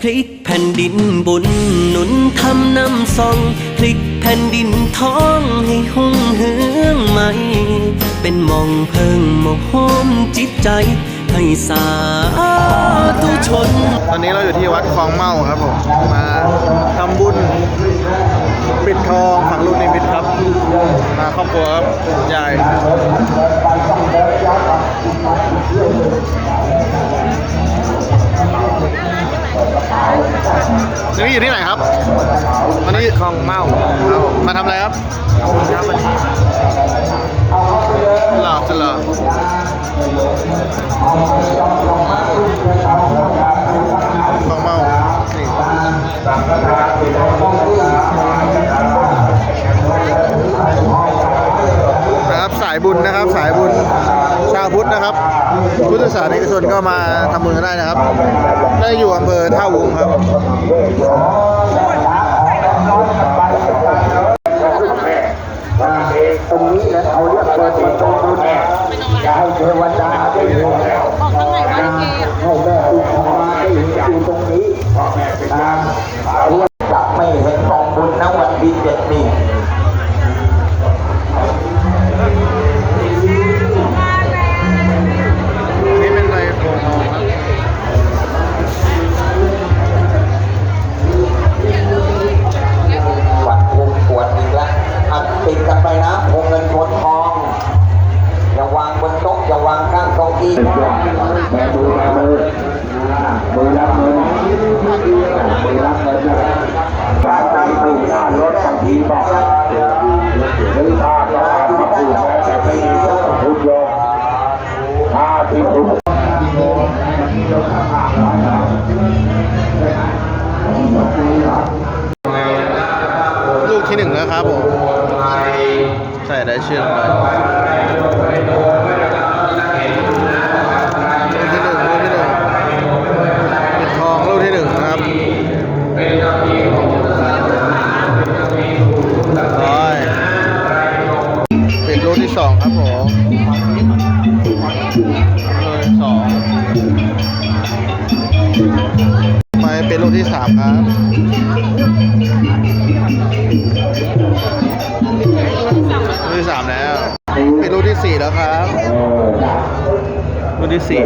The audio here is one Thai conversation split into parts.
พลิกแผ่นดินบุญหนุนทำน้ำส่องพลิกแผ่นดินท้องให้หุ่งเฮืองใหม่ เป็นมองเพิงมองโฮมจิตใจให้สาธุชน ตอนนี้เราอยู่ที่วัดคลองเมาครับผมมาทำบุญปิดทองฝังลูกนิมิตครับ มาครอบครัวครับใหญ่ นี่อยู่ที่ไหนครับ วันนี้คลองเมาครับมาทำอะไรครับหลับจะหลับคลองเมานี่นะครับสายบุญนะครับสายบุญาวพุทธนะครับ พุทธศาสนิกชนก็มาทำบุญกันได้นะครับ ได้อยู่อำเภอท่าวุ้งครับตรงนี้นะเขาเรียกว่าเป็นตรงบุญจะให้เทวดาได้ ลูกที่หนึ่งนะครับผม ใส่ได้เชื่อมไปลูกที่หนึ่งลูก เป็นลูกที่สามครับลูกที่สามแล้ว เป็นลูกที่สี่แล้วครับลูกที่สี่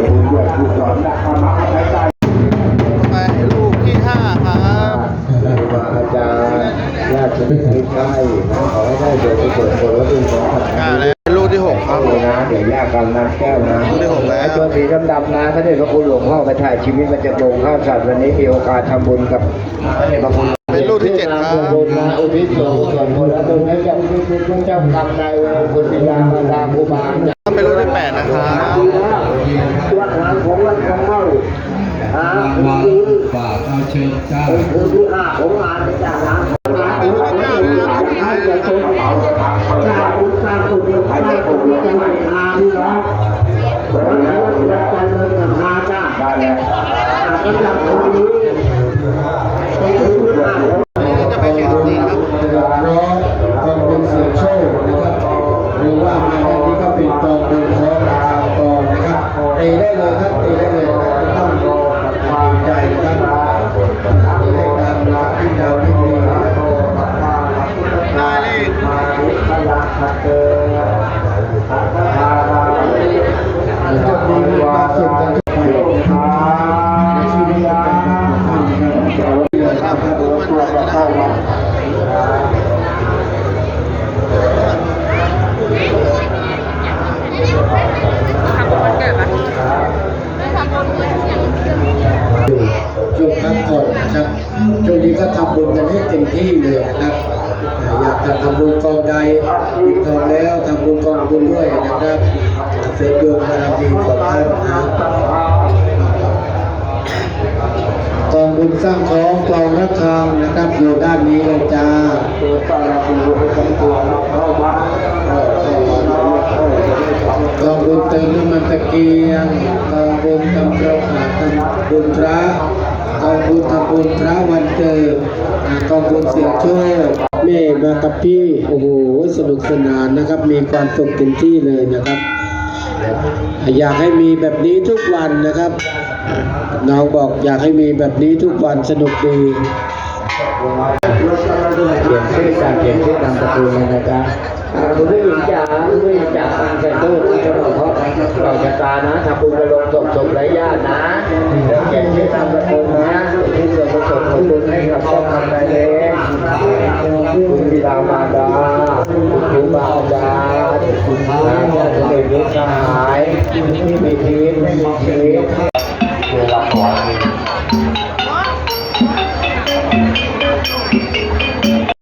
ไปลูกที่ห้าครับครูบาอาจารย์ญาติมิตรมิตรใกล้ขอให้ได้เกิดเกิดผลและเป็นของอ่าแล้วลูก ที่หกครับผมนะเดี๋ยวแยกกันนะแก้วนะลูกที่หกแล้วตัวสีดำๆนะพระเดชพระคุณหลวงพ่อไปถ่ายชีวิตมันจะลงข้าวสัตว์วันนี้มีโอกาสทำบุญกับพระเดชพระคุณเป็นลูกที่เจ็ดครับอุทิศส่วนกุศลผลและตรงนี้จะอุทิศคุณเจ้ากรรมนายเวรคุณบิดามารดาครูบาอาจารย์เป็นลูกที่แปดนะครับวัดหางของวัดของเมาหาคุณคือฝากเอาเชิญเจ้าเป็นคืนที่ห้าของงานจ๊ะนะงาง ก็จะคนนี้เป็นคืนที่ห้าของจะ ช่วงนี้ก็ทำบุญกันให้เต็มที่เลยนะครับอยากจะทำบุญกองใดปิดทองแล้วทำบุญกองบุญด้วยนะครับเสริมดวงบารมีของท่านนะครับกองบุญสร้างของกองระฆังนะครับอยู่ด้านนี้เลยจ้ากองบุญเติมน้ำมันตะเกียงกองบุญทำเราหาทำบุญพระกองบุญทำบุญพระวัน อ่ากองบุญเสียงโชคแม่มากับพี่โอ้โหสนุกสนานนะครับ มีความสุขเต็มที่เลยนะครับ อยากให้มีแบบนี้ทุกวันนะครับ น้องบอกอยากให้มีแบบนี้ทุกวันสนุกดีเขียนชื่อการเขียนชื่อนามสกุลเลยนะจ๊ะอ่าคุณผู้หญิงจ๋าคุณผู้หญิงจ๋าฟังใส่ตู้ที่กระโดดเพราะเราจะตานะทำบุญกระลงศพศพไร้ญาตินะแล้วเขียนชื่อนามสกุลนะที่ส่วนผสมของบุญให้กับเจ้ากรรมนายเวรคุณบิดามารดาคุณครูบาอาจารย์คุณพระญาติสนิทมิตรสหายที่มี